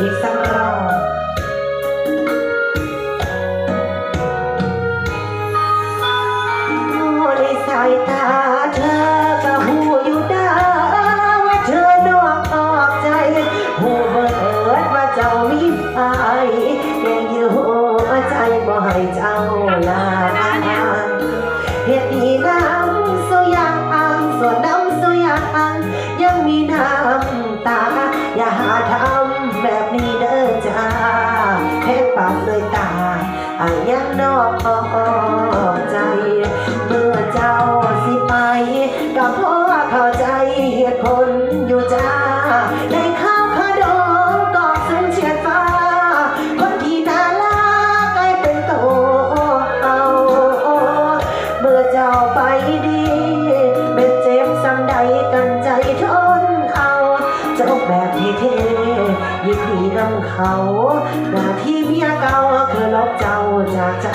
อีกสักรอบในสายตาเธอก็หูอยู่ได้ว่าเธอนอกออกใจหูเบิดว่าเจ้ามีไปยังอยู่ใจบ่ให้เจ้าลา อายั เจ้าแบบเท่ๆยินดีนำเขาหน้าที่เมียเก่าคือลบเจ้าจากใจ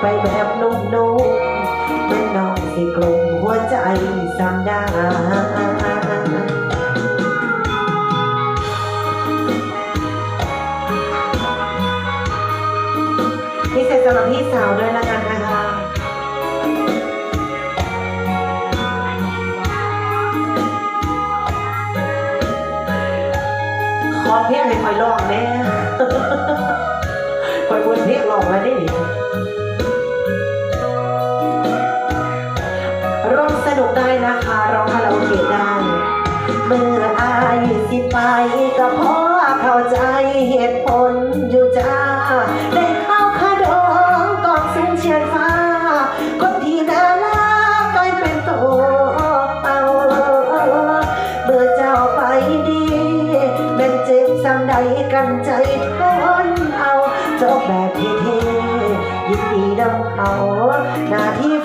ไปแบบนุ่มๆเป็นน้องสิกลมหัวใจสามดาพิเศษสำหรับพี่สาวด้วยละกันนะคะขอเพลงให้คอยลองแน่คอยบนเพลงลองแล้วดิ นะคะร้องคาราโอเกะได้เมื่ออายสิไปก็เพราะเข้าใจเหตุผลอยู่จ้า ได้เข้าคาดองกองสูงเฉียดฟ้า คนที่น่ารักกลายเป็นตัวเอาเมื่อเจ้าไปดีเป็นเจ็บสังใดกันใจทนเอาจบแบบเท่ๆยินดีนำเขาหน้าที่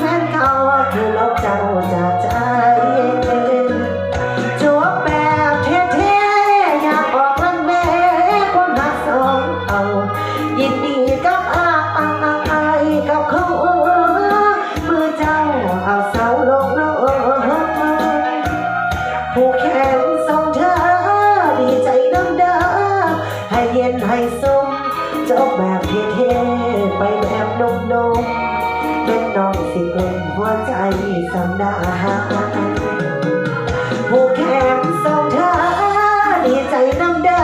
จบแบบเท่ๆไปแบบนุ่มๆเป็นน้องสิเป็นหัวใจสำดาผู้แข่งส่งเธอดีใจน้ำดา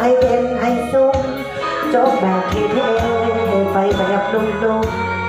ให้เป็นให้สุ่มจบแบบเท่ๆไปแบบนุ่มๆ